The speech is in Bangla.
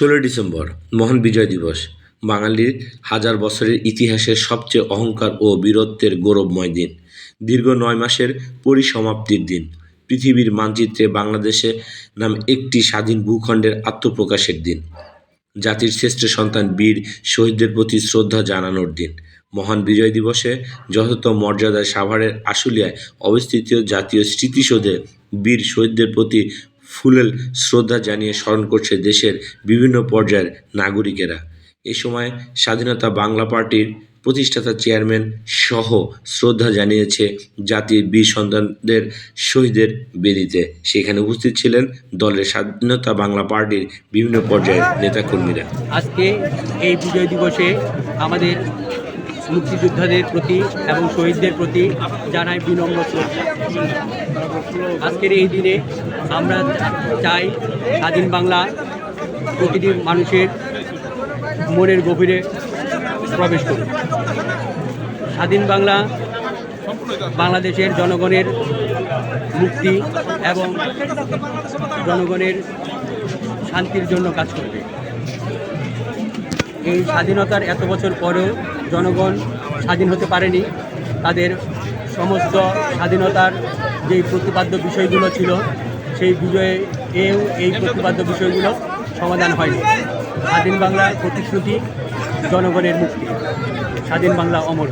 ষোলোই ডিসেম্বর, মহান বিজয় দিবস। বাঙালির হাজার বছরের ইতিহাসের সবচেয়ে অহংকার ও বীরত্বের গৌরবময় দিন। দীর্ঘ নয় মাসের পরিসমাপ্তির দিন। পৃথিবীর মানচিত্রে বাংলাদেশে নাম একটি স্বাধীন ভূখণ্ডের আত্মপ্রকাশের দিন। জাতির শ্রেষ্ঠ সন্তান বীর শহীদদের প্রতি শ্রদ্ধা জানানোর দিন। মহান বিজয় দিবসে যথাযথ মর্যাদায় সাভারের আশুলিয়ায় অবস্থিত জাতীয় স্মৃতিসৌধে বীর শহীদদের প্রতি ফুলেল শ্রদ্ধা জানিয়ে স্মরণ করছে দেশের বিভিন্ন পর্যায়ের নাগরিকেরা। এ সময় স্বাধীনতা বাংলা পার্টির প্রতিষ্ঠাতা চেয়ারম্যান সহ শ্রদ্ধা জানিয়েছে জাতির বীর সন্তানদের শহীদের বেদিতে। সেখানে উপস্থিত ছিলেন দলের স্বাধীনতা বাংলা পার্টির বিভিন্ন পর্যায়ের নেতাকর্মীরা। আজকে এই বিজয় দিবসে আমাদের মুক্তিযোদ্ধাদের প্রতি এবং শহীদদের প্রতি জানাই বিনম্র শ্রদ্ধা। আজকের এই দিনে আমরা চাই স্বাধীন বাংলা প্রতিটি মানুষের মনের গভীরে প্রবেশ করুক। স্বাধীন বাংলা বাংলাদেশের জনগণের মুক্তি এবং জনগণের শান্তির জন্য কাজ করবে। এই স্বাধীনতার এত বছর পরেও জনগণ স্বাধীন হতে পারেনি। তাদের সমস্ত স্বাধীনতার যে প্রতিপাদ্য বিষয়গুলো ছিল, সেই বিজয়ে এও এই প্রতিপাদ্য বিষয়গুলো সমাধান হয়নি। স্বাধীন বাংলার প্রতিশ্রুতি জনগণের মুক্তি স্বাধীন বাংলা অমর।